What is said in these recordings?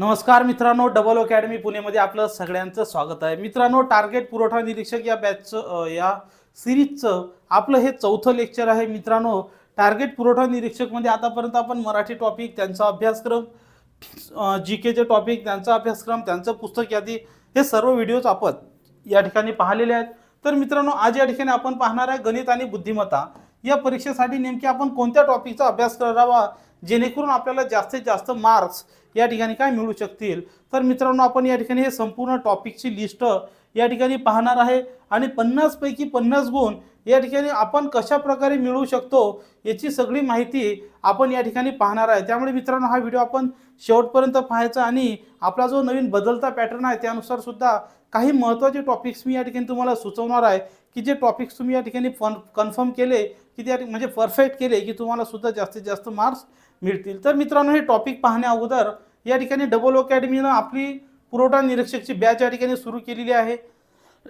नमस्कार मित्रांनो double academy पुणेमध्ये आपलं सगळ्यांचं स्वागत आहे. मित्रांनो टार्गेट पुरवठा निरीक्षक या बॅचचं या सिरीजचं आपलं हे चौथं लेक्चर आहे. मित्रांनो टार्गेट पुरवठा निरीक्षकमध्ये आतापर्यंत आपण मराठी टॉपिक त्यांचा अभ्यासक्रम जी केचे टॉपिक त्यांचा अभ्यासक्रम त्यांचं पुस्तक यादी हे सर्व व्हिडिओज आपण या ठिकाणी पाहिलेले आहेत. तर मित्रांनो आज या ठिकाणी आपण पाहणार आहे गणित आणि बुद्धिमत्ता. या परीक्षेसाठी नेमकी आपण कोणत्या टॉपिकचा अभ्यास करावा जेणेकरून आपल्याला जास्तीत जास्त मार्क्स या ठिकाणी काय मिळू शकतील? तर मित्रांनो आपण या ठिकाणी हे संपूर्ण टॉपिकची लिस्ट या ठिकाणी पाहणार आहे आणि पन्नासपैकी पन्नास गुण या ठिकाणी आपण कशा प्रकारे मिळवू शकतो याची सगळी माहिती आपण या ठिकाणी पाहणार आहे. त्यामुळे मित्रांनो हा व्हिडिओ आपण शेवटपर्यंत पाहायचा आणि आपला जो नवीन बदलता पॅटर्न आहे त्यानुसार सुद्धा काही महत्त्वाचे टॉपिक्स मी या ठिकाणी तुम्हाला सुचवणार आहे की जे टॉपिक्स तुम्ही या ठिकाणी फन कन्फर्म केले की त्या म्हणजे परफेक्ट केले की तुम्हाला सुद्धा जास्तीत जास्त मार्क्स मिळतील. तर मित्रांनो हे टॉपिक पाहण्या अगोदर या ठिकाणी डबल अकॅडमीनं आपली पुरवठा निरीक्षकची बॅच या ठिकाणी सुरू केलेली आहे.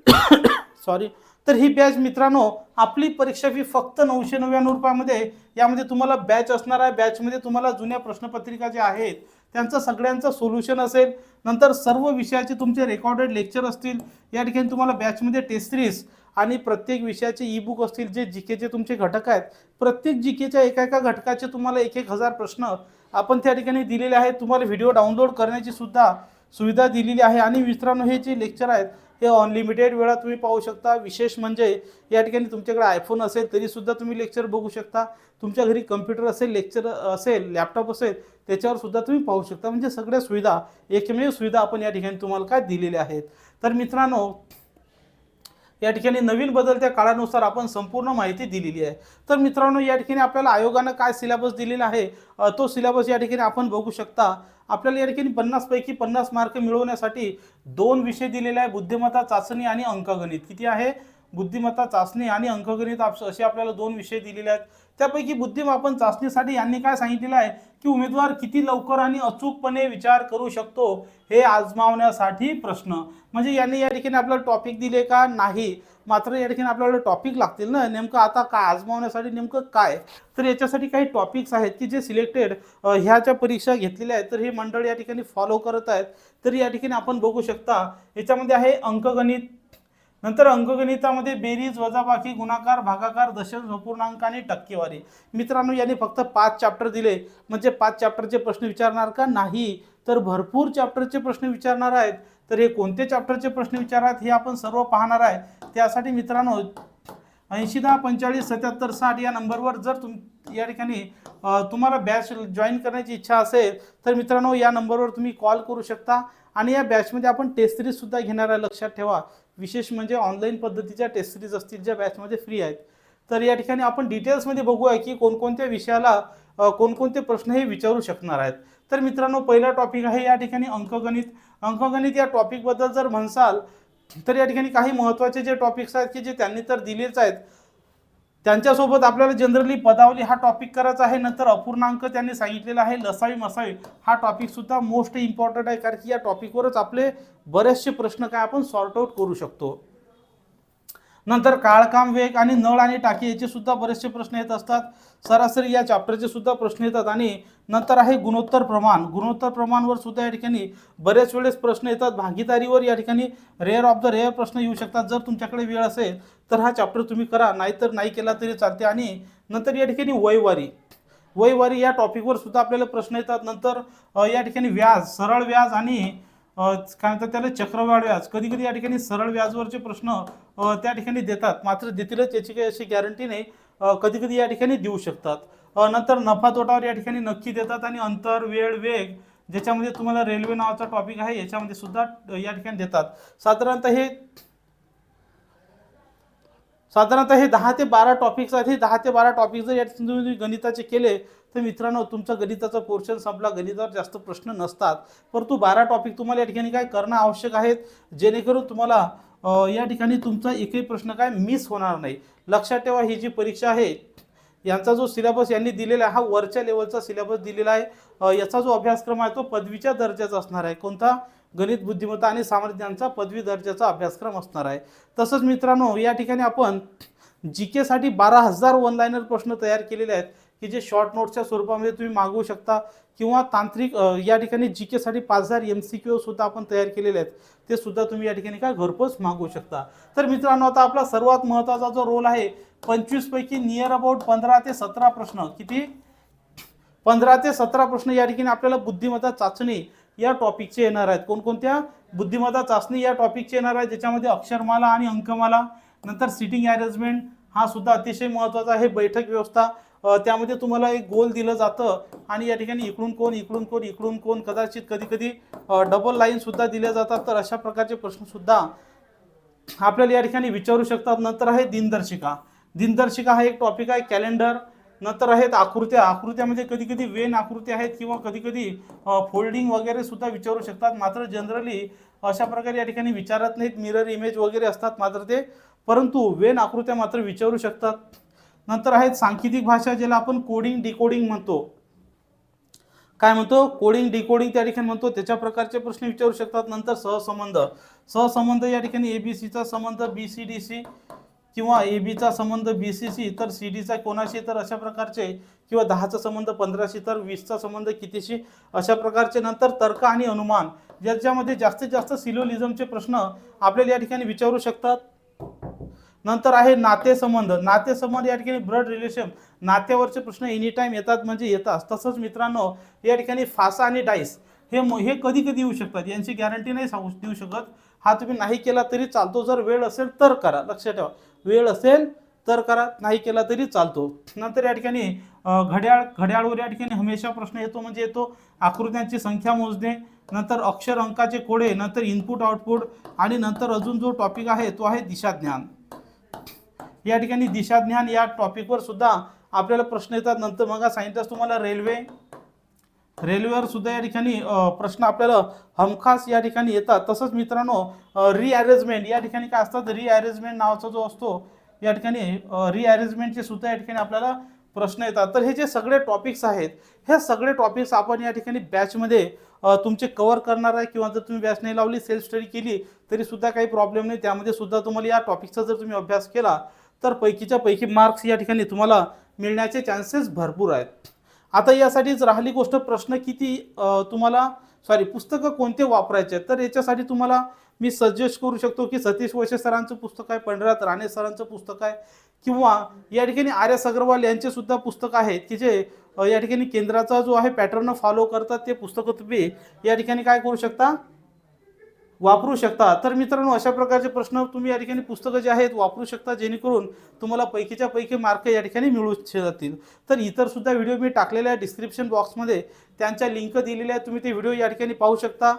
सॉरी तर ही बॅच मित्रांनो आपली परीक्षा फी फक्त नऊशे नव्याण्णव रुपयामध्ये यामध्ये तुम्हाला बॅच असणार आहे. बॅचमध्ये तुम्हाला जुन्या प्रश्नपत्रिका ज्या आहेत त्यांचं सगळ्यांचं सोल्युशन असेल. नंतर सर्व विषयाचे तुमचे रेकॉर्डेड लेक्चर असतील. या ठिकाणी तुम्हाला बॅचमध्ये टेस्ट सिरीज आणि प्रत्येक विषयाचे ई बुक असतील जे जी केचे तुमचे घटक आहेत प्रत्येक जी केच्या एका एका घटकाचे तुम्हाला एक एक हजार प्रश्न आपण त्या ठिकाणी दिलेले आहेत. तुम्हाला व्हिडिओ डाउनलोड करण्याची सुद्धा सुविधा दिलेली आहे. आणि मित्रांनो हे जे लेक्चर आहेत हे अनलिमिटेड वेळा तुम्ही पाहू शकता. विशेष म्हणजे या ठिकाणी तुमच्याकडे आयफोन असेल तरीसुद्धा तुम्ही लेक्चर बघू शकता. तुमच्या घरी कम्प्युटर असेल लेक्चर असेल लॅपटॉप असेल त्याच्यावर सुद्धा तुम्ही पाहू शकता. म्हणजे सगळ्या सुविधा एकमेव सुविधा आपण या ठिकाणी तुम्हाला काय दिलेल्या आहेत. तर मित्रांनो या ठिकाणी नवीन बदलत्या काळानुसार आपण संपूर्ण माहिती दिलेली आहे. तर मित्रांनो या ठिकाणी आपल्याला आयोगानं काय सिलेबस दिलेला आहे तो सिलेबस या ठिकाणी आपण बघू शकता. आपल्याला या ठिकाणी पन्नासपैकी पन्नास मार्क मिळवण्यासाठी दोन विषय दिलेले आहे बुद्धिमत्ता चाचणी आणि अंकगणित. किती आहे? बुद्धिमत्ता चाचणी आणि अंकगणित आप- असे आपल्याला दोन विषय दिलेले आहेत. त्यापैकी बुद्धिमापन चाचणीसाठी यांनी काय सांगितलेलं आहे की उमेदवार किती लवकर आणि अचूकपणे विचार करू शकतो हे आजमावण्यासाठी प्रश्न. म्हणजे यांनी या ठिकाणी आपल्याला टॉपिक दिले का? नाही. मात्र या ठिकाणी आपल्याला टॉपिक लागतील ना? नेमकं आता काय आजमावण्यासाठी नेमकं काय? तर याच्यासाठी काही टॉपिक्स आहेत की जे सिलेक्टेड ह्याच्या परीक्षा घेतलेल्या आहेत. तर हे मंडळ या ठिकाणी फॉलो करत आहेत. तर या ठिकाणी आपण बघू शकता याच्यामध्ये आहे अंकगणित नंतर अंकगणितामध्ये बेरीज वजाबाकी गुणाकार भागाकार दशम अपूर्णांक आणि टक्केवारी. मित्रांनो यांनी फक्त पाच चॅप्टर दिले. म्हणजे पाच चॅप्टरचे प्रश्न विचारणार का? नाही. तर भरपूर चॅप्टरचे प्रश्न विचारणार आहेत. तर हे कोणते चॅप्टरचे प्रश्न विचारतात हे आपण सर्व पाहणार आहे. त्यासाठी मित्रांनो ऐंशी दहा पंचेचाळीस सत्याहत्तर साठ या नंबरवर जर तुम या ठिकाणी तुम्हाला बॅच जॉईन करण्याची इच्छा असेल तर मित्रांनो या नंबरवर तुम्ही कॉल करू शकता. आणि या बॅचमध्ये आपण टेस्ट सिरीजसुद्धा घेणार आहे. लक्षात ठेवा. विशेष म्हणजे ऑनलाईन पद्धतीच्या टेस्ट सिरीज असतील ज्या बॅचमध्ये फ्री आहेत. तर या ठिकाणी आपण डिटेल्समध्ये बघूया की कोणकोणत्या विषयाला कोणकोणते प्रश्न हे विचारू शकणार आहेत. तर मित्रांनो पहिला टॉपिक आहे या ठिकाणी अंकगणित. अंकगणित या टॉपिकबद्दल जर म्हणसाल तर या ठिकाणी काही महत्त्वाचे जे टॉपिक्स आहेत की जे त्यांनी तर दिलेच आहेत त्यांच्यासोबत आपल्याला जनरली पदावली हा टॉपिक करायचा आहे. नंतर अपूर्णांक त्यांनी सांगितलेला आहे. लसावी मसावी हा टॉपिकसुद्धा मोस्ट इम्पॉर्टंट आहे. कारण की या टॉपिकवरच आपले बरेचसे प्रश्न काय आपण सॉर्ट आउट करू शकतो. नंतर काळकाम वेग आणि नळ आणि टाकी याचे सुद्धा बरेचसे प्रश्न येत असतात. सरासरी या चॅप्टरचे सुद्धा प्रश्न येतात आणि नंतर आहे गुणोत्तर प्रमाण. गुणोत्तर प्रमाणवर सुद्धा या ठिकाणी बरेच वेळेस प्रश्न येतात. भागीदारीवर या ठिकाणी रेअर ऑफ द रेअर प्रश्न येऊ शकतात. जर तुमच्याकडे वेळ असेल तर हा चॅप्टर तुम्ही करा. नाहीतर नाही केला तरी चालते. आणि नंतर या ठिकाणी वयवारी वयवारी या टॉपिकवर सुद्धा आपल्याला प्रश्न येतात. नंतर या ठिकाणी व्याज सरळ व्याज आणि काय म्हणतात त्याला चक्रवाढ व्याज. कधी कधी या ठिकाणी सरळ व्याजवरचे प्रश्न त्या ठिकाणी देतात. मात्र देतीलच याची काही अशी गॅरंटी नाही. कधी कधी या ठिकाणी देऊ शकतात. नंतर नफा तोटावर या ठिकाणी नक्की देतात आणि अंतर वेळ वेग ज्याच्यामध्ये तुम्हाला रेल्वे नावाचा टॉपिक आहे याच्यामध्ये सुद्धा या ठिकाणी देतात. साधारणतः हे साधारणतः हे दहा ते बारा टॉपिक्स आहेत. हे दहा ते बारा टॉपिक जर या तुम्ही गणिताचे केले तर मित्रांनो तुमचा गणिताचा पोर्शन संपला. गणितावर जास्त प्रश्न नसतात. परंतु बारा टॉपिक तुम्हाला या ठिकाणी काय करणं आवश्यक आहेत? जेणेकरून तुम्हाला या ठिकाणी तुमचा एकही प्रश्न काय मिस होणार नाही. लक्षात ठेवा ही जी परीक्षा आहे यांचा जो सिलेबस यांनी दिलेला आहे हा वरच्या लेवलचा सिलेबस दिलेला आहे. याचा जो अभ्यासक्रम आहे तो पदवीच्या दर्जाचा असणार आहे. कोणता? गणित बुद्धिमत्ता आणि सामर्थ्यांचा पदवी दर्जाचा अभ्यासक्रम असणार आहे. तसंच मित्रांनो या ठिकाणी आपण जी केसाठी बारा हजार वन लाईनर प्रश्न तयार केलेले आहेत की जे शॉर्ट नोट्सच्या स्वरूपामध्ये तुम्ही मागवू शकता किंवा तांत्रिक या ठिकाणी जी केसाठी पाच हजार एम सी क्यू सुद्धा आपण तयार केलेले आहेत ते सुद्धा तुम्ही या ठिकाणी काय घरपोच मागवू शकता. तर मित्रांनो आता आपला सर्वात महत्त्वाचा जो रोल आहे पंचवीसपैकी नियर अबाउट पंधरा ते सतरा प्रश्न किती? पंधरा ते सतरा प्रश्न या ठिकाणी आपल्याला बुद्धिमत्ता चाचणी या टॉपिकचे येणार आहेत. कोणकोणत्या? बुद्धिमत्ता चाचणी या टॉपिकचे येणार आहेत ज्याच्यामध्ये अक्षरमाला आणि अंकमाला नंतर सिटिंग अरेंजमेंट हा सुद्धा अतिशय महत्त्वाचा आहे. बैठक व्यवस्था त्यामध्ये तुम्हाला एक गोल दिलं जातं आणि या ठिकाणी इकडून कोण इकडून कोण इकडून कोण कदाचित कधी कधी डबल लाईनसुद्धा दिल्या जातात. तर अशा प्रकारचे प्रश्नसुद्धा आपल्याला या ठिकाणी विचारू शकतात. नंतर आहे दिनदर्शिका. दिनदर्शिका हा एक टॉपिक आहे कॅलेंडर नंतर आहेत आकृत्या. आकृत्यामध्ये कधी कधी वेन आकृत्या आहेत किंवा कधी कधी फोल्डिंग वगैरे सुद्धा विचारू शकतात. मात्र जनरली अशा प्रकारे या ठिकाणी विचारत नाहीत. मिरर इमेज वगैरे असतात मात्र ते. परंतु वेन आकृत्या मात्र विचारू शकतात. नंतर आहेत सांकेतिक भाषा ज्याला आपण कोडिंग डिकोडिंग म्हणतो. काय म्हणतो? कोडिंग डिकोडिंग त्या ठिकाणी म्हणतो. त्याच्या प्रकारचे प्रश्न विचारू शकतात. नंतर सहसंबंध. सहसंबंध या ठिकाणी ए बी सीचा संबंध बी सी डी सी किंवा ए बीचा संबंध बी सी सी तर सी डीचा कोणाशी तर अशा प्रकारचे किंवा दहाचा संबंध पंधराशी तर वीसचा संबंध कितीशी अशा प्रकारचे नंतर तर्क आणि अनुमान ज्याच्यामध्ये जास्तीत जास्त सिलोलिझमचे प्रश्न आपल्याला या ठिकाणी विचारू शकतात. नंतर आहे नातेसंबंध. नातेसंबंध या ठिकाणी ब्लड रिलेशन नात्यावरचे प्रश्न एनी टाईम येतात म्हणजे येतात तसंच मित्रांनो या ठिकाणी फासा आणि डाईस हे म- हे कधी कधी येऊ शकतात. यांची गॅरंटी नाही सांगू देऊ शकत. हा तुम्ही नाही केला तरी चालतो. जर वेळ असेल तर करा. लक्षात ठेवा. वेळ असेल तर करा. नाही केला तरी चालतो. नंतर या ठिकाणी घड्याळ घड्याळवर या ठिकाणी हमेशा प्रश्न येतो. म्हणजे येतो आकृत्यांची संख्या मोजणे नंतर अक्षर अंकाचे कोडे नंतर इनपुट आउटपुट आणि नंतर अजून जो टॉपिक आहे तो आहे दिशाज्ञान. या ठिकाणी दिशाज्ञान या टॉपिकवर सुद्धा आपल्याला प्रश्न येतात. नंतर मग सांगितलं तुम्हाला रेल्वे रेल्वेवर सुद्धा या ठिकाणी प्रश्न आपल्याला हमखास या ठिकाणी येतात. तसंच मित्रांनो रिअरेंजमेंट या ठिकाणी काय असतात? रिअरेंजमेंट नावाचा जो असतो या ठिकाणी रिअरेंजमेंटचे सुद्धा या ठिकाणी आपल्याला प्रश्न येतात. तर हे जे सगळे टॉपिक्स आहेत हे सगळे टॉपिक्स आपण या ठिकाणी बॅचमध्ये तुमचे कवर करणार आहे किंवा जर तुम्ही बॅच नाही लावली सेल्फ स्टडी केली तरी सुद्धा काही प्रॉब्लेम नाही. त्यामध्ये सुद्धा तुम्हाला या टॉपिकचा जर तुम्ही अभ्यास केला तर पैकीच्या पैकी मार्क्स या ठिकाणी तुम्हाला मिळण्याचे चान्सेस भरपूर आहेत. आता यासाठीच राहिली गोष्ट प्रश्न किती तुम्हाला सॉरी पुस्तकं कोणते वापरायचे आहेत? तर याच्यासाठी तुम्हाला मी सजेस्ट करू शकतो की सतीश वैशे सरांचं पुस्तक आहे पंढरात राणे सरांचं पुस्तक आहे किंवा या ठिकाणी आर अग्रवाल यांचे सुद्धा पुस्तक आहेत की जे या ठिकाणी केंद्राचा जो आहे पॅटर्न फॉलो करतात ते पुस्तकं तुम्ही या ठिकाणी काय करू शकता? वापरू शकता. तर मित्रांनो अशा प्रकारचे प्रश्न तुम्ही या ठिकाणी पुस्तकं जे आहेत वापरू शकता. जेणेकरून तुम्हाला पैकीच्या पैकी मार्क या ठिकाणी मिळू जातील तर इतरसुद्धा व्हिडिओ मी टाकलेल्या आहे डिस्क्रिप्शन बॉक्समध्ये त्यांच्या लिंक दिलेल्या आहेत. तुम्ही ते व्हिडिओ या ठिकाणी पाहू शकता.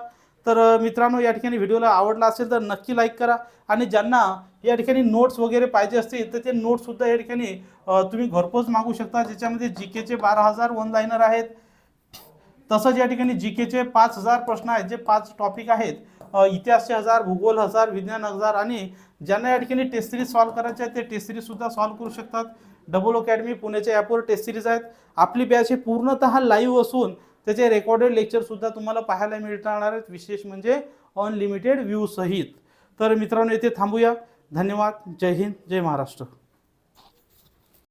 तर मित्रांनो या ठिकाणी व्हिडिओला आवडला असेल तर नक्की लाईक करा. आणि ज्यांना या ठिकाणी नोट्स वगैरे पाहिजे असतील तर ते नोट्ससुद्धा या ठिकाणी तुम्ही घरपोच मागू शकता. ज्याच्यामध्ये जी केचे बारा हजार वन लाईनर आहेत. तसंच या ठिकाणी जी केचे पाच हजार प्रश्न आहेत. जे पाच टॉपिक आहेत इतिहासचे हजार भूगोल हजार विज्ञान हजार आणि ज्यांना या ठिकाणी टेस्ट सिरीज सॉल्व्ह करायचे आहेत ते टेस्ट सिरीजसुद्धा सॉल्व्ह करू शकतात. डबल अकॅडमी पुण्याच्या ॲपवर टेस्ट सिरीज आहेत. आपली बॅच हे पूर्णतः लाईव्ह असून त्याचे रेकॉर्डेड लेक्चरसुद्धा तुम्हाला पाहायला मिळणार आहेत विशेष म्हणजे अनलिमिटेड व्ह्यूसहित तर मित्रांनो येथे थांबूया. धन्यवाद. जय हिंद जय महाराष्ट्र.